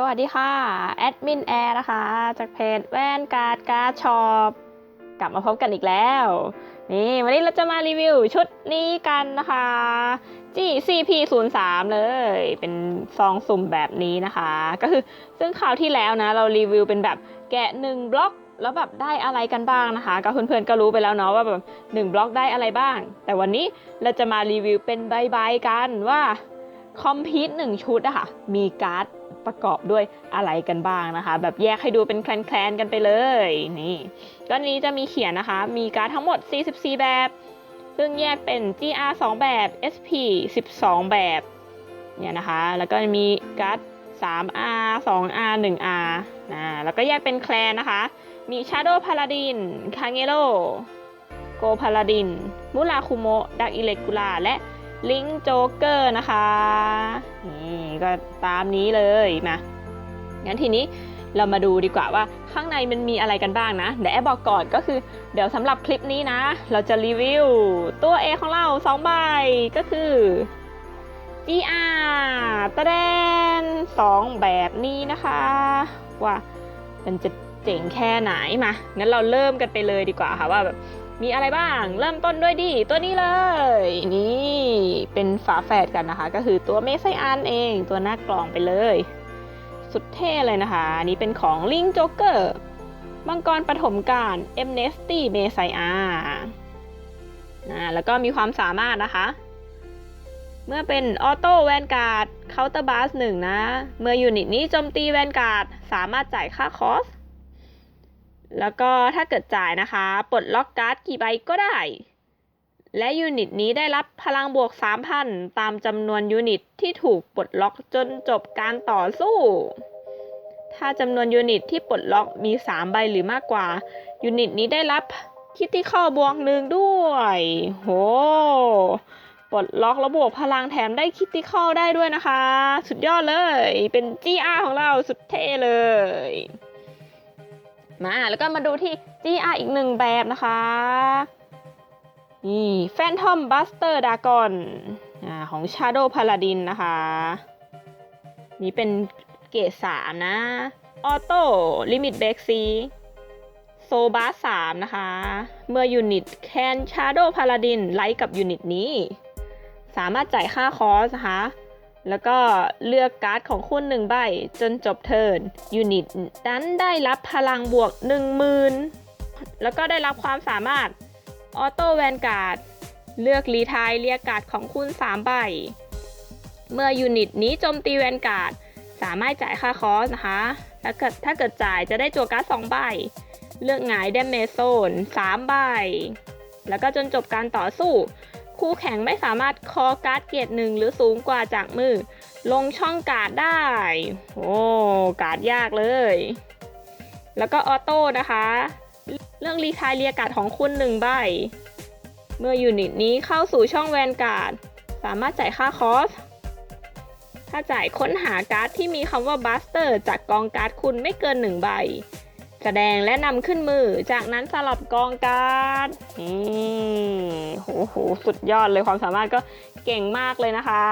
สวัสดีค่ะ แอดมินแอร์นะคะ จากเพจแว่นการ์ดการ์ดช็อปกลับมาพบกันอีกแล้ว นี่วันนี้เราจะมารีวิวชุดนี้กันนะคะ GCP 0 3 เลย เป็นซองสุ่มแบบนี้นะคะ ก็คือซึ่งคราวที่แล้วนะ เรารีวิวเป็นแบบแกะหนึ่งบล็อกแล้วแบบได้อะไรกันบ้างนะคะ ก็เพื่อนๆก็รู้ไปแล้วเนาะว่าแบบหนึ่งบล็อกได้อะไรบ้าง แต่วันนี้เราจะมารีวิวเป็นใบๆกันว่า คอมพิวต์หนึ่งชุดอะค่ะมีการ์ดประกอบด้วยอะไรกันบ้างนะคะ แบบแยกให้ดูเป็นแคลนๆกันไปเลยนี่ก็นี้จะมีเขียนนะคะ มีการ์ดทั้งหมด 44 แบบ ซึ่งแยกเป็น GR 2 แบบ SP 12 แบบเนี่ยนะคะ แล้วก็มีการ์ด 3R 2R 1R นะแล้วก็แยกเป็นแคลนนะคะ มี Shadow Paladin k a n g e r o Go Paladin มุราคุโมดักอิเลกุลา และ ลิงโจเกอร์นะคะ นี่ก็ตามนี้เลยมางั้นทีนี้เรามาดูดีกว่าว่าข้างในมันมีอะไรกันบ้างนะเดี๋ยวแอบบอกก่อนก็คือ เดี๋ยวสำหรับคลิปนี้นะ เราจะรีวิวตัว A ของเรา2ใบก็คือ GR ตะแดน2 แบบนี้นะคะ ว่ามันจะเจ๋งแค่ไหนมางั้นเราเริ่มกันไปเลยดีกว่าค่ะว่าแบบ มีอะไรบ้าง เริ่มต้นด้วยดี ตัวนี้เลย นี่เป็นฝาแฝดกันนะคะ ก็คือตัวเมสไซอันเอง ตัวหน้ากล่องไปเลย สุดเท่เลยนะคะ อันนี้เป็นของลิงโจ๊กเกอร์มังกรปฐมการเอ็มเนสตี้เมไซอานะแล้วก็มีความสามารถนะคะ เมื่อเป็นออโต้แวนการ์ดเคาน์เตอร์บาสหนึ่งนะ เมื่อยูนิตนี้โจมตีแวนการ์ดสามารถจ่ายค่าคอส แล้วก็ถ้าเกิดจ่ายนะคะ ปลดล็อกการ์ดกี่ใบก็ได้ และยูนิตนี้ได้รับพลังบวก 3,000 ตามจำนวนยูนิตที่ถูกปลดล็อกจนจบการต่อสู้ ถ้าจำนวนยูนิตที่ปลดล็อกมี 3 ใบหรือมากกว่า ยูนิตนี้ได้รับคิตตี้ข้อบวกหนึ่งด้วย โห ปลดล็อกแล้วบพลังแถมได้คิตตี้ข้อได้ด้วยนะคะ สุดยอดเลย เป็น GR ของเราสุดเท่เลย มาแล้วก็มาดูที่ GR อีกหนึ่งแบบนะคะ นี่ Phantom Buster Dragon อของ Shadow Paladin นะคะ นี่เป็นเกรดสามนะ Auto Limit Break C โซบาสามนะคะ เมื่อยูนิตแคน Shadow Paladin ไลท์กับยูนิตนี้ สามารถจ่ายค่าคอสนะคะ แล้วก็เลือกการ์ดของคุณหนึ่งใบ จนจบเทิร์นยูนิตนั้นได้รับพลังบวก 10,000 แล้วก็ได้รับความสามารถออโต้แวนการ์ดเลือกรีทายเรียกการ์ดของคุณ 3 ใบ เมื่อยูนิตนี้โจมตีแวนการ์ดสามารถจ่ายค่าคอสนะคะถ้าเกิดถ้าเกิดจ่ายจะได้จั่วการ์ด2ใบ เลือกหงายเดมเมโซน3ใบ แล้วก็จนจบการต่อสู้ คู่แข่งไม่สามารถคอการ์ดเกียรติหนึ่งหรือสูงกว่าจากมือ ลงช่องการ์ดได้ โอ้การ์ดยากเลย แล้วก็ออโต้นะคะ เรื่องรีทายเรียการ์ดของคุณหนึ่งใบ เมื่อยูนิตนี้เข้าสู่ช่องแวนการ์ด สามารถจ่ายค่าคอสถ้าจ่ายค้นหาการ์ดที่มีคำว่าบัสเตอร์จากกองการ์ดคุณไม่เกินหนึ่งใบ แสดงและนำขึ้นมือ จากนั้นสลับกองการ์ดนี่โหโหสุดยอดเลยความสามารถก็เก่งมากเลยนะคะ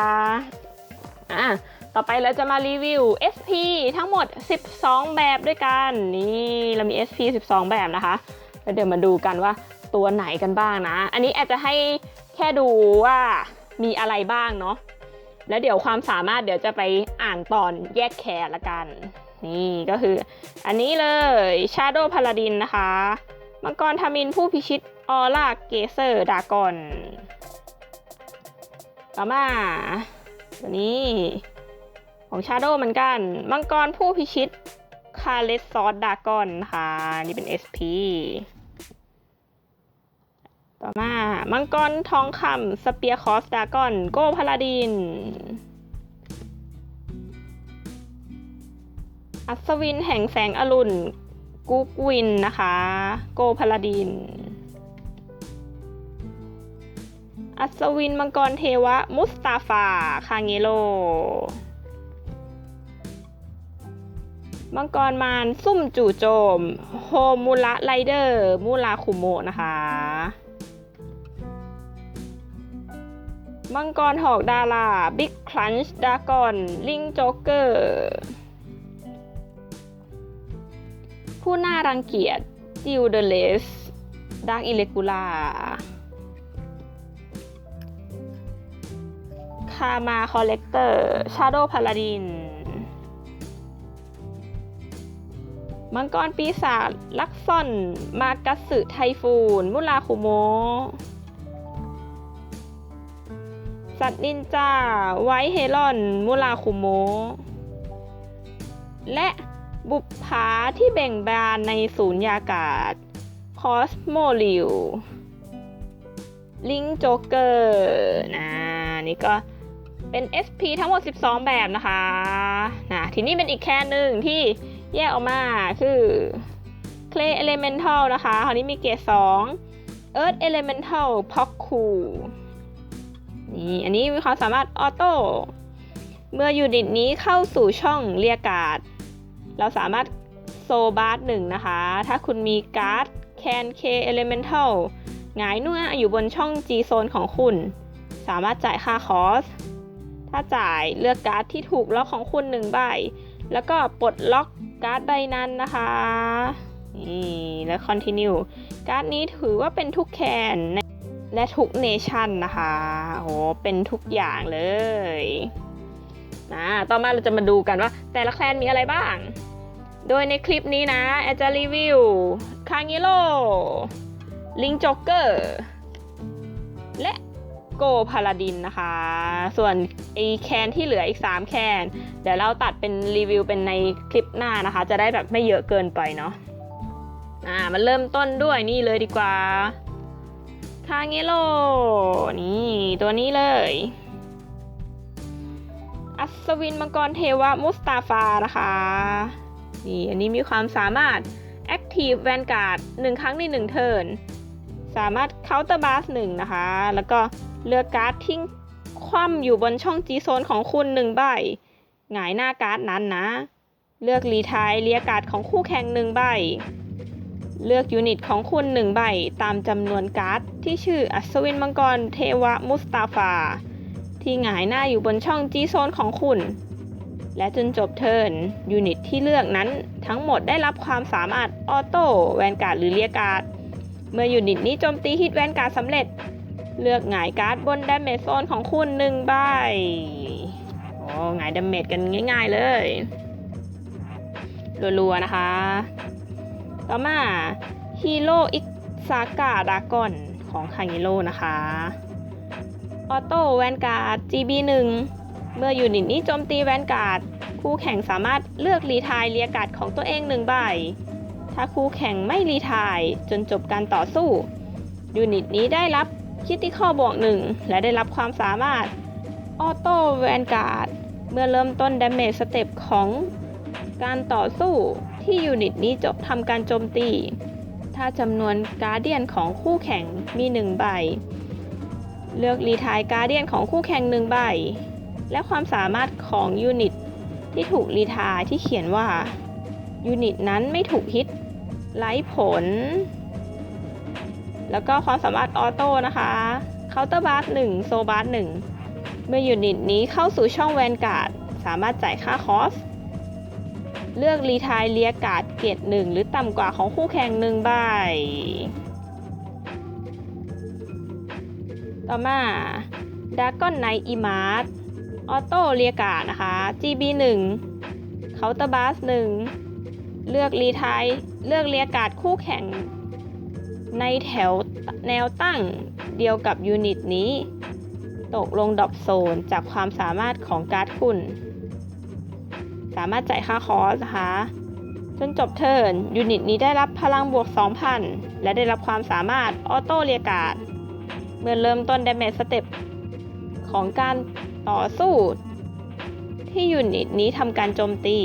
อะต่อไปเราจะมารีวิว SP ทั้งหมด 12 แบบด้วยกัน นี่เรามี SP 12 แบบนะคะแล้วเดี๋ยวมาดูกันว่าตัวไหนกันบ้างนะ อันนี้แอบจะให้แค่ดูว่ามีอะไรบ้างเนาะแล้วเดี๋ยวความสามารถเดี๋ยวจะไปอ่านตอนแยกแคร์ละกัน นี่ก็คืออันนี้เลย Shadow Paladin นะคะ มังกรทามินผู้พิชิตออร่าเกเซอร์ดากอนต่อมาตัวนี้ของ Shadow เหมือนกัน มังกรผู้พิชิตคาเลสซอสดากอนนะคะนี่เป็น SP ต่อมา มังกรทองคำสเปียร์คอสดากอน โกพาลาดิน อัศวินแห่งแสงอรุณกุกวินนะคะ โกพาลาดิน อัศวินมังกรเทวะ มุสตาฟา คาเงโล มังกรมารซุ่มจู่โจม โฮมูระไรเดอร์ มูราคุโมะนะคะ มังกรหอกดารา บิ๊กคลันช์ดากอน ลิงโจ๊กเกอร์ ผู้น่ารังเกียจจิวเดเลสดาร์กอิเลกูล่าคามาคอลเลกเตอร์ชาโดพาลาดินมังกรปีศาจลักซอน มากัสสึไทฟูน มุราคุโม สัตว์นินจา ไวท์เฮลอน มุราคุโม และ บุปผาที่เบ่งบานในศูนยากาศ คอสโมลิว ลิงโจเกอร์นะนี่ก็เป็น SP ทั้งหมด 12 แบบนะคะนะทีนี้เป็นอีกแค่หนึ่งที่แยกออกมาคือ Clay Elemental นะคะคราวนี้มีเกรด2 Earth Elemental p o c k o นี่อันนี้มีความสามารถออโต้เมื่อยูนิตนี้เข้าสู่ช่องเรียกการ์ด เราสามารถโซบาร์หนึ่งนะคะ ถ้าคุณมีการ์ดแคนเคเอเลเมนทัลหงายเนื้ออยู่บนช่อง G โซนของคุณ สามารถจ่ายค่าคอส ถ้าจ่ายเลือกการ์ดที่ถูกล็อกของคุณหนึ่งใบ แล้วก็ปลดล็อกการ์ดใบนั้นนะคะนี่แล้ว continue การ์ดนี้ถือว่าเป็นทุกแคนและทุกเนชั่นนะคะ โอ้เป็นทุกอย่างเลยนะต่อมาเราจะมาดูกันว่า แต่ละแคลนมีอะไรบ้าง โดยในคลิปนี้นะแอจจะรีวิวคาง i โ o ลิงจ็อกเกอร์และโกพาลาดินนะคะ ส่วนไอแคนที่เหลืออีก 3 แคน เดี๋ยวเราตัดเป็นรีวิวเป็นในคลิปหน้านะคะ จะได้แบบไม่เยอะเกินไปเนาะอ่ามันเริ่มต้นด้วยนี่เลยดีกว่าคาง i โ o นี่ตัวนี้เลย อัศวินมังกรเทวะมุสตาฟานะคะ นี่อันนี้มีความสามารถ Active Vanguard 1 ครั้งใน 1 เทิร์น สามารถ Counter b a s 1นะคะ แล้วก็เลือกการ์ดทิ้งคว่ำอยู่บนช่อง G โซนของคุณ1ใบ หงายหน้าการ์ดนั้นนะ เลือกรีทายเรียการ์ดของคู่แข่ง1ใบ เลือกยูนิตของคุณ1ใบตามจำนวนการ์ดที่ชื่ออัศวินมังกรเทวะมุสตาฟา ที่หงายหน้าอยู่บนช่อง G โซนของคุณ และจนจบเทิร์นยูนิตที่เลือกนั้นทั้งหมดได้รับความสามารถออโต้แวนการ์ดหรือเรียการ์ดเมื่อยูนิตนี้โจมตีฮิตแวนการ์ดสำเร็จ เลือกหงายการ์ดบนดาเมจโซนของคุณหนึ่งใบโอ้หงายดาเมจกันง่าย ๆเลยรัวๆนะคะ ต่อมาฮีโร่อิกซากาดากอนของคาง i โร่นะคะ ออโต้แวนการ์ด GB1 เมื่อยูนิตนี้โจมตีแวนการ์ดคู่แข่งสามารถเลือกรีทายเรียการ์ดของตัวเองหนึ่งใบ ถ้าคู่แข่งไม่รีทายจนจบการต่อสู้ ยูนิตนี้ได้รับคิติคอบวกหนึ่งและได้รับความสามารถออโต้แวนการ์ดเมื่อเริ่มต้นดาเมจสเต็ปของการต่อสู้ที่ยูนิตนี้จบทำการโจมตี ถ้าจำนวนการ์เดียนของคู่แข่งมีหนึ่งใบ เลือกรีทายการ์เดียนของคู่แข่งหนึ่งใบ และความสามารถของยูนิตที่ถูกรีทายที่เขียนว่ายูนิตนั้นไม่ถูกฮิตไร้ผล แล้วก็ความสามารถออโต้นะคะเคาน์เตอร์บาร์หนึ่งโซบาร์หนึ่งเมื่อยูนิตนี้เข้าสู่ช่องแวนการ์ดสามารถจ่ายค่าคอส เลือกรีทายเลียการ์ดเกรดหนึ่งหรือต่ำกว่าของคู่แข่งหนึ่งใบต่อมาดากอนไนอีมาร์ ออโต้เรียกานะคะ GB 1เคาน์เตอร์บาส1เลือกรีไทยเลือกเรียกาดคู่แข่ง ในแถวแนวตั้งเดียวกับยูนิตนี้ ตกลงดรอปโซนจากความสามารถของการ์ดคุณ สามารถจ่ายค่าคอสนะคะจนจบเทิร์นยูนิตนี้ได้รับพลังบวก 2,000 และได้รับความสามารถออโต้เรียกาดเมื่อเริ่มต้นดเมจสเต็ป ของการต่อสู้ ที่ยูนิตนี้ทำการโจมตี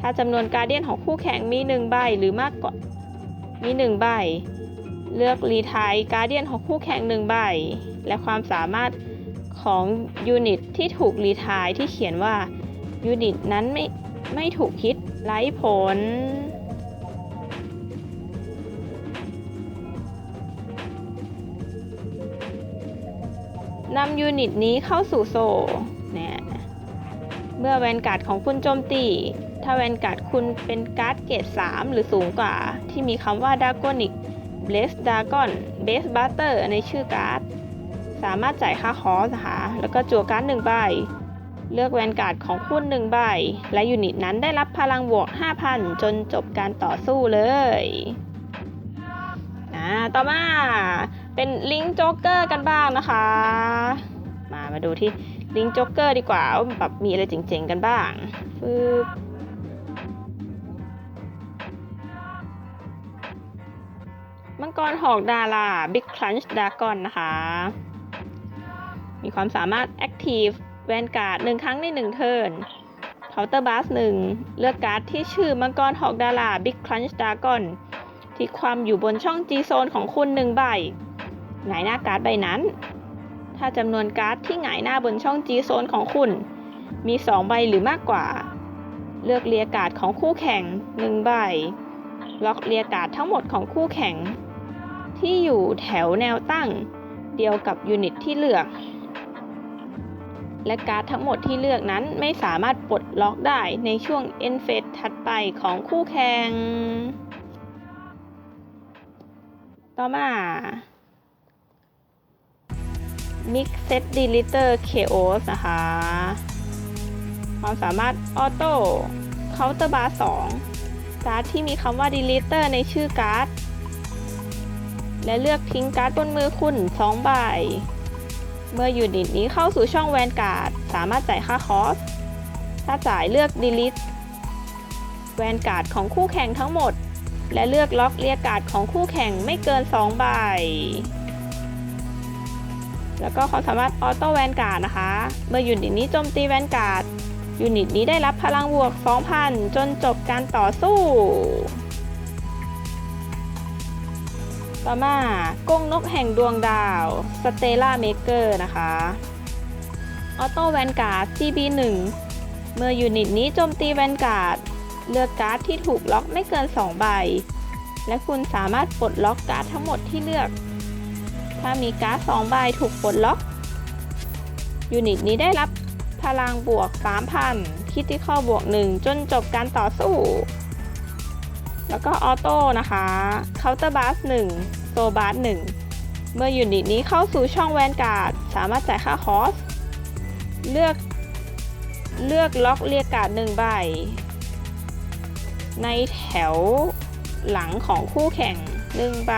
ถ้าจำนวนการเดียนของคู่แข่งมี1ใบหรือมากกว่ามี1ใบ เลือกรีทายการเดียนของคู่แข่ง1ใบ และความสามารถของยูนิตที่ถูกรีทายที่เขียนว่ายูนิตนั้นไม่ไม่ถูกฮิตไร้ผล นำยูนิตนี้เข้าสู่โซเนี่ยเมื่อแวนการ์ดของคุณโจมตี ถ้าแวนการ์ดคุณเป็นการ์ดเกรด3 หรือสูงกว่า ที่มีคำว่า Dragonic Blaze Dragon Base Buster ในชื่อการ์ด สามารถจ่ายค่าคอสนะคะแล้วก็จั่วการ์ดหนึ่งใบ เลือกแวนการ์ดของคุณหนึ่งใบ และยูนิตนั้นได้รับพลังบวก 5,000 จนจบการต่อสู้เลย อ่า ต่อมา เป็นลิงโจ๊กเกอร์กันบ้างนะคะ มามาดูที่ลิงโจ๊กเกอร์ดีกว่าว่าแบบมีอะไรเจ๋งๆกันบ้างฟืบมังกรหอกดาราบิ๊กครันช์ดากอนนะคะ มีความสามารถ Active แวนการ์ดหนึ่งครั้งในหนึ่งเทิร์นเคาน์เตอร์บ s สหนึ่งเลือกการ์ดที่ชื่อมังกรหอกดาราบิ๊กครันช์ดากอนที่ความอยู่บนช่อง G โซนของคุณหนึ่งใบ หงายหน้าการ์ดใบนั้น ถ้าจำนวนการ์ดที่หงายหน้าบนช่อง G โซนของคุณ มี 2 ใบหรือมากกว่า เลือกเรียการ์ดของคู่แข่ง 1 ใบ ล็อกเรียการ์ดทั้งหมดของคู่แข่ง ที่อยู่แถวแนวตั้ง เดียวกับยูนิตที่เลือก และการ์ดทั้งหมดที่เลือกนั้นไม่สามารถปลดล็อกได้ในช่วง end phase ถัดไปของคู่แข่งต่อมา Mix Set Deleter Chaos นะคะ ความสามารถออโต้เคาน์เตอร์บาร์2การ์ดที่มีคำว่า Deleter ในชื่อการ์ด และเลือกทิ้งการ์ดบนมือคุณ 2 ใบ เมื่อยูนิตนี้เข้าสู่ช่องแวนการ์ด สามารถจ่ายค่าคอส ถ้าจ่ายเลือก Delete แวนการ์ดของคู่แข่งทั้งหมด และเลือกล็อกเรียกการ์ดของคู่แข่งไม่เกิน 2 ใบ แล้วก็ความสามารถออโต้แวนการ์ดนะคะ เมื่อยูนิตนี้โจมตีแวนการ์ดยูนิตนี้ได้รับพลังบวก 2,000 จนจบการต่อสู้ ต่อมากงนกแห่งดวงดาวสเตล่าเมเกอร์นะคะ ออโต้แวนการ์ด GB1 เมื่อยูนิตนี้โจมตีแวนการ์ดเลือกการ์ดที่ถูกล็อกไม่เกิน 2 ใบ และคุณสามารถปลดล็อกการ์ดทั้งหมดที่เลือก ถ้ามีการ์ด2ใบถูกปลดล็อก ยูนิตนี้ได้รับพลังบวก 3,000คิดที่เข้าบวก 1 จนจบการต่อสู้ แล้วก็ออโต้นะคะเคาน์เตอร์บ s ส1โซบ s ส1เมื่อยูนิตนี้เข้าสู่ช่องแวนการ์ด สามารถจ่ายค่าคอส เลือกเลือกล็อกเรียกการ์ดหนึ่งใบ ในแถวหลังของคู่แข่งหนึ่งใบ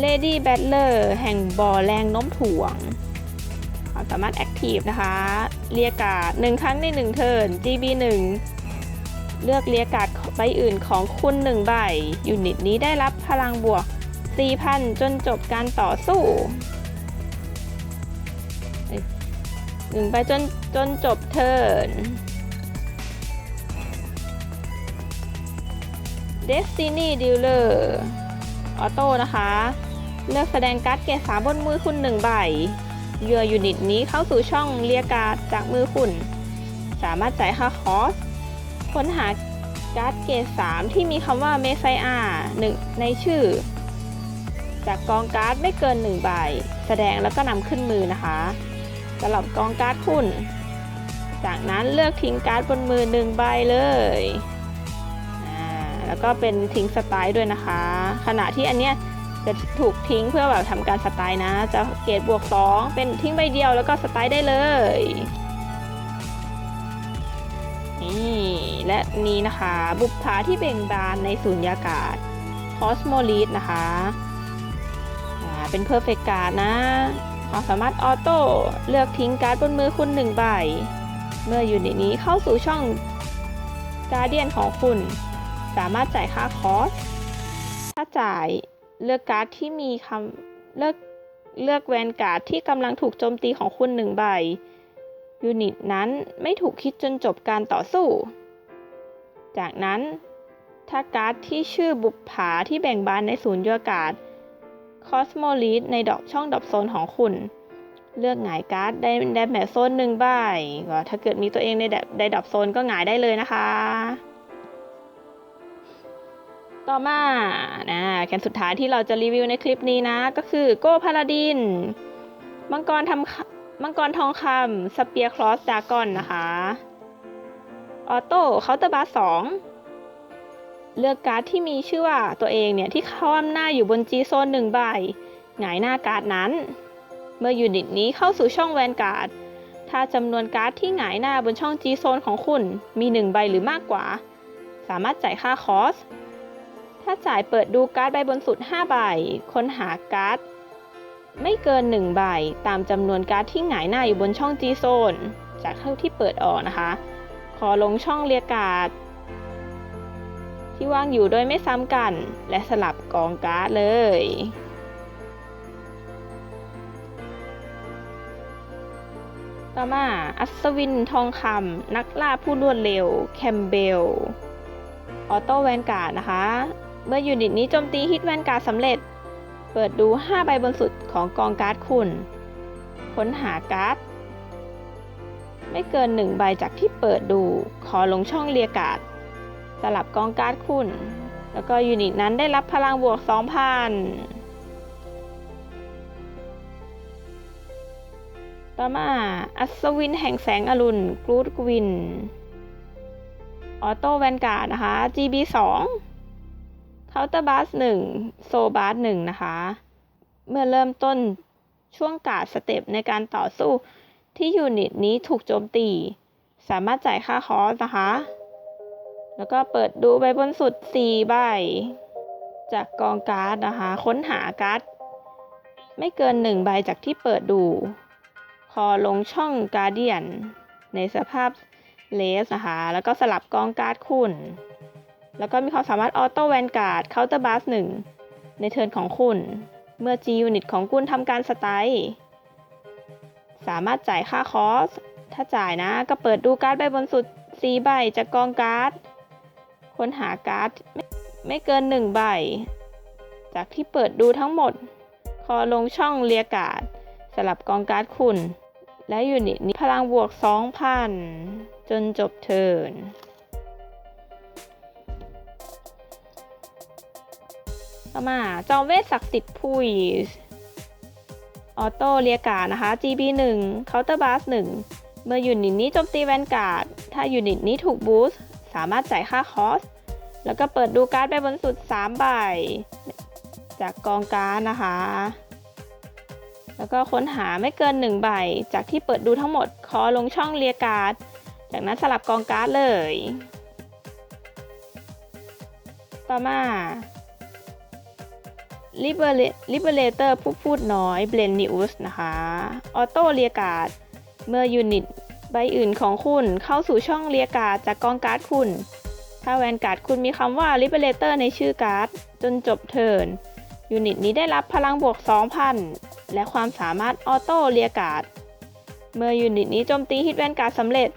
Lady Battler แห่งบ่อแรงโน้มถ่วง ความสามารถ Active นะคะ เรียกการ์ดหนึ่งครั้งในหนึ่งเทิร์น GB 1เลือกเรียกการ์ดใบอื่นของคุณหนึ่งใบ ยูนิตนี้ได้รับพลังบวก 4,000 จนจบการต่อสู้หนึ่งใบจนจนจบเทิร์น Destiny Dealer ออโต้นะคะ เลือกแสดงการ์ดเกรดสามบนมือคุณหนึ่งใบเหยื่อยูนิตนี้เข้าสู่ช่องเรียการ์ดจากมือคุณ สามารถจ่ายค่าคอสค้นหาการ์ดเกรดสามที่มีคำว่าเมไซอาหนึ่งในชื่อ จากกองการ์ดไม่เกินหนึ่งใบแสดงแล้วก็นำขึ้นมือนะคะสำหรับกองการ์ดคุณ จากนั้นเลือกทิ้งการ์ดบนมือหนึ่งใบเลย แล้วก็เป็นทิ้งสไตล์ด้วยนะคะ ขณะที่อันเนี้ยจะถูกทิ้งเพื่อแบบทำการสไตล์นะ จะเกรดบวก 2 เป็นทิ้งใบเดียวแล้วก็สไตล์ได้เลยนี่และนี้นะคะ บุปผาที่เบ่งบานในสูญญากาศ Cosmolis นะคะเป็น Perfect Card นะความสามารถออโต้เลือกทิ้งการ์ดบนมือคุณหนึ่งใบ เมื่ออยู่ในนี้เข้าสู่ช่องการเดียนของคุณ สามารถจ่ายค่าคอสถ้าจ่ายเลือกการ์ดที่มีคำเลือกเลือกแวนการ์ดที่กำลังถูกโจมตีของคุณหนึ่งใบ ยูนิตนั้นไม่ถูกคิดจนจบการต่อสู้ จากนั้น ถ้าการ์ดที่ชื่อบุปผาที่แบ่งบานในศูนย์ยากาศคอสโมลิสในดอกช่องดอกโซนของคุณ เลือกหงายการ์ดได้ได้แบบโซนหนึ่งใบก็ถ้าเกิดมีตัวเองในแบบได้ดอกโซนก็หงายได้เลยนะคะ ต่อมานะแคนสุดท้ายที่เราจะรีวิวในคลิปนี้นะ ก็คือโก้พาลาดิน มังกรทำมังกรทองคำสเปียร์คลอสดากอนนะคะ ออโต้เคาน์เตอร์บาร์สองเลือกการ์ดที่มีชื่อว่าตัวเองเนี่ย ที่คว่ำหน้าอยู่บนจีโซนหนึ่งใบหงายหน้าการ์ดนั้น เมื่อยูนิตนี้เข้าสู่ช่องแวนการ์ด ถ้าจำนวนการ์ดที่หงายหน้าบนช่อง G โซนของคุณมีหนึ่งใบหรือมากกว่า สามารถจ่ายค่าคอส ถ้าจ่ายเปิดดูการ์ดใบบนสุด 5 ใบ ค้นหาการ์ดไม่เกิน 1 ใบ ตามจำนวนการ์ดที่หงายหน้าอยู่บนช่อง G โซนจากเท่าที่เปิดออกนะคะ ขอลงช่องเรียกการ์ดที่ว่างอยู่โดยไม่ซ้ำกัน และสลับกองการ์ดเลย ต่อมา อัศวินทองคำนักล่าผู้รวดเร็ว แคมเบล ออโต้แวนการ์ดนะคะ เมื่อยูนิตนี้โจมตีฮิตแวนการ์ดสำเร็จ เปิดดู 5 ใบบนสุดของกองการ์ดคุณ ค้นหาการ์ด ไม่เกิน 1 ใบจากที่เปิดดู ขอลงช่องเรียกการ์ด สลับกองการ์ดคุณ แล้วก็ยูนิตนั้นได้รับพลังบวก 2,000 ต่อมา อัศวินแห่งแสงอรุณ กรูดกวิน ออโต้แวนการ์ดนะคะ GB 2 เคาน์เตอร์บัส1โซบัส1นะคะ เมื่อเริ่มต้นช่วงการ์ดสเต็ปในการต่อสู้ที่ยูนิตนี้ถูกโจมตี สามารถจ่ายค่าคอสนะคะ แล้วก็เปิดดูใบบนสุด 4 ใบ จากกองการ์ดนะคะ ค้นหาการ์ดไม่เกิน 1 ใบจากที่เปิดดู คอลงช่องการเดียน ในสภาพเลสนะคะ แล้วก็สลับกองการ์ดคุณ แล้วก็มีความสามารถออโต้แวนการ์ดเคาน์เตอร์บัสหนึ่งในเทิร์นของคุณ เมื่อ G ยูนิตของคุณทำการสไตล์สามารถจ่ายค่าคอส ถ้าจ่ายนะก็เปิดดูการ์ดใบบนสุด 4 ใบจากกองการ์ด ค้นหาการ์ดไม่ไม่เกิน 1 ใบ จากที่เปิดดูทั้งหมด คอลงช่องเรียการ์ดสลับกองการ์ดคุณ และยูนิตนี้พลังบวก 2,000 จนจบเทิร์น ต่อมาจอมเวทศักดิ์สิทธิ์พุยออโต้เรียการ์นะคะ GB 1เคาน์เตอร์บาส1เมื่อยูนิตนี้โจมตีแวนการ์ด ถ้ายูนิตนี้ถูกบูสต์สามารถจ่ายค่าคอส แล้วก็เปิดดูการ์ดไปบนสุด 3 ใบ จากกองการ์ดนะคะ แล้วก็ค้นหาไม่เกิน 1 ใบ จากที่เปิดดูทั้งหมด คอลงช่องเรียการ์ด จากนั้นสลับกองการ์ดเลย ต่อมา Liberator ผู้พูดน้อยเบลนนิอุสนะคะ ออโต้เรียกาดเมื่อยูนิตใบอื่นของคุณเข้าสู่ช่องเรียกาดจากกองการ์ดคุณ ถ้าแวนการ์ดคุณมีคำว่า Liberator ในชื่อการ์ด จนจบเทิร์นยูนิตนี้ได้รับพลังบวก 2,000 และความสามารถออโต้เรียกาดเมื่อยูนิตนี้โจมตีฮิตแวนการ์ดสำเร็จ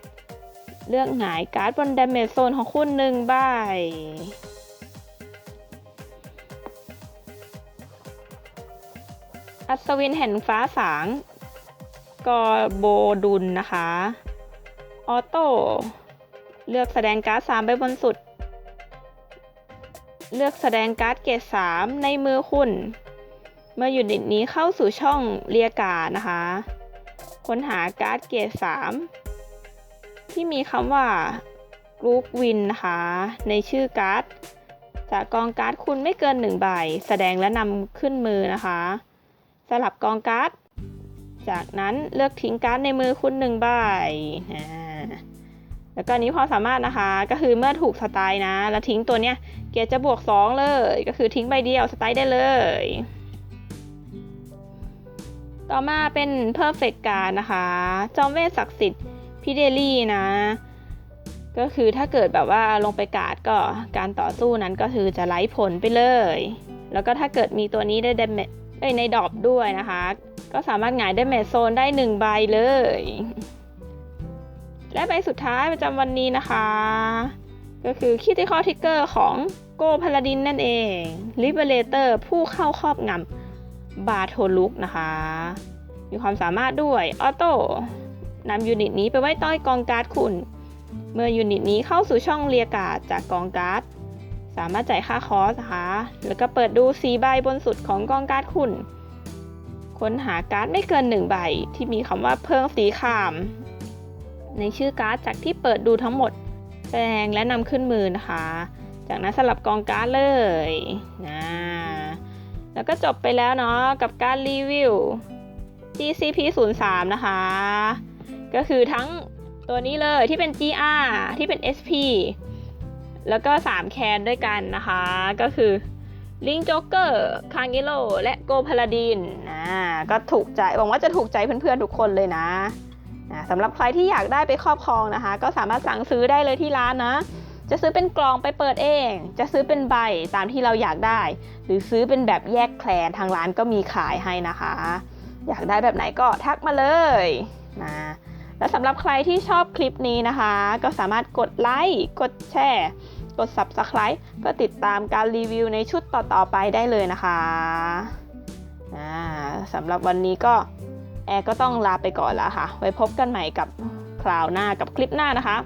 เลือกหงายการ์ดบนดาเมจโซนของคุณหนึ่งใบ อัศวินแห่งฟ้าสาง กอโบดุลนะคะ ออโต้ เลือกแสดงการ์ด3ใบบนสุด เลือกแสดงการ์ดเกรด3ในมือคุณ เมื่อยูนิตนี้เข้าสู่ช่องเรียกานะคะ ค้นหาการ์ดเกรด3ที่มีคำว่ากรุ๊กวินนะคะ ในชื่อการ์ดจากกองการ์ดคุณไม่เกิน1ใบ แสดงและนำขึ้นมือนะคะ สลับกองการ์ด จากนั้นเลือกทิ้งการ์ดในมือคุณหนึ่งใบแล้วก็นี้ความสามารถนะคะ ก็คือเมื่อถูกสไตล์นะ แล้วทิ้งตัวเนี้ย เกียร์จะบวก 2 เลย ก็คือทิ้งใบเดียวสไตล์ได้เลย ต่อมาเป็น Perfect การนะคะ จอมเวทศักดิ์สิทธิ์พิเดลี่นะ ก็คือถ้าเกิดแบบว่าลงไปการ์ดก็การต่อสู้นั้นก็คือจะไร้ผลไปเลย แล้วก็ถ้าเกิดมีตัวนี้ได้ เอ้ยในดอปด้วยนะคะ ก็สามารถหงายเดเมจโซนได้ 1 ใบเลย และใบสุดท้ายประจำวันนี้นะคะ ก็คือคิติคอทิกเกอร์ของโกพาลาดินนั่นเอง Liberator ผู้เข้าครอบงำบาโทลุกนะคะ มีความสามารถด้วยออโต้นำยูนิตนี้ไปไว้ใต้กองการ์ดคุณ เมื่อยูนิตนี้เข้าสู่ช่องเรียการ์ดจากกองการ์ด สามารถจ่ายค่าคอร์สนะคะแล้วก็เปิดดูสีใบบนสุดของกองการ์ดคุณ ค้นหาการ์ดไม่เกินหนึ่งใบ ที่มีคำว่าเพิ่มสีขาม ในชื่อการ์ดจากที่เปิดดูทั้งหมดแสดงและนำขึ้นมือนะคะ จากนั้นสลับกองการ์ดเลยนะแล้วก็จบไปแล้วเนาะกับการรีวิว GCP 0 3นะคะ ก็คือทั้งตัวนี้เลยที่เป็น GR ที่เป็น SP แล้วก็ 3 แคนด้วยกันนะคะ ก็คือลิงโจ๊กเกอร์คางเกโลและโกพาลาดินนะก็ถูกใจหวังว่าจะถูกใจเพื่อนๆทุกคนเลยนะนะสำหรับใครที่อยากได้ไปครอบครองนะคะ ก็สามารถสั่งซื้อได้เลยที่ร้านนะ จะซื้อเป็นกล่องไปเปิดเอง จะซื้อเป็นใบตามที่เราอยากได้ หรือซื้อเป็นแบบแยกแคลนทางร้านก็มีขายให้นะคะ อยากได้แบบไหนก็ทักมาเลยนะและสำหรับใครที่ชอบคลิปนี้นะคะ ก็สามารถกดไลค์กดแชร์ กด Subscribe เพื่อติดตามการรีวิวในชุดต่อๆไปได้เลยนะคะสำหรับวันนี้ก็แอร์ก็ต้องลาไปก่อนแล้วค่ะ ไว้พบกันใหม่กับคราวหน้ากับคลิปหน้านะคะ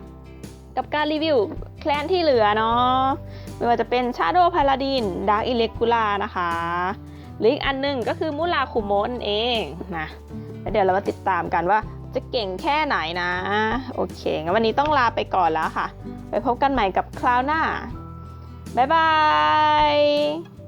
กับการรีวิวแคลนที่เหลือเนาะไม่ว่าจะเป็น Shadow Paladin Dark Irregular นะคะหรืออีกอันหนึงก็คือมูลาคุโมนเองนะแล้วเดี๋ยวเรามาติดตามกันว่า จะเก่งแค่ไหนนะ โอเคงั้นวันนี้ต้องลาไปก่อนแล้วค่ะ ไปพบกันใหม่กับคราวหน้า บ๊ายบาย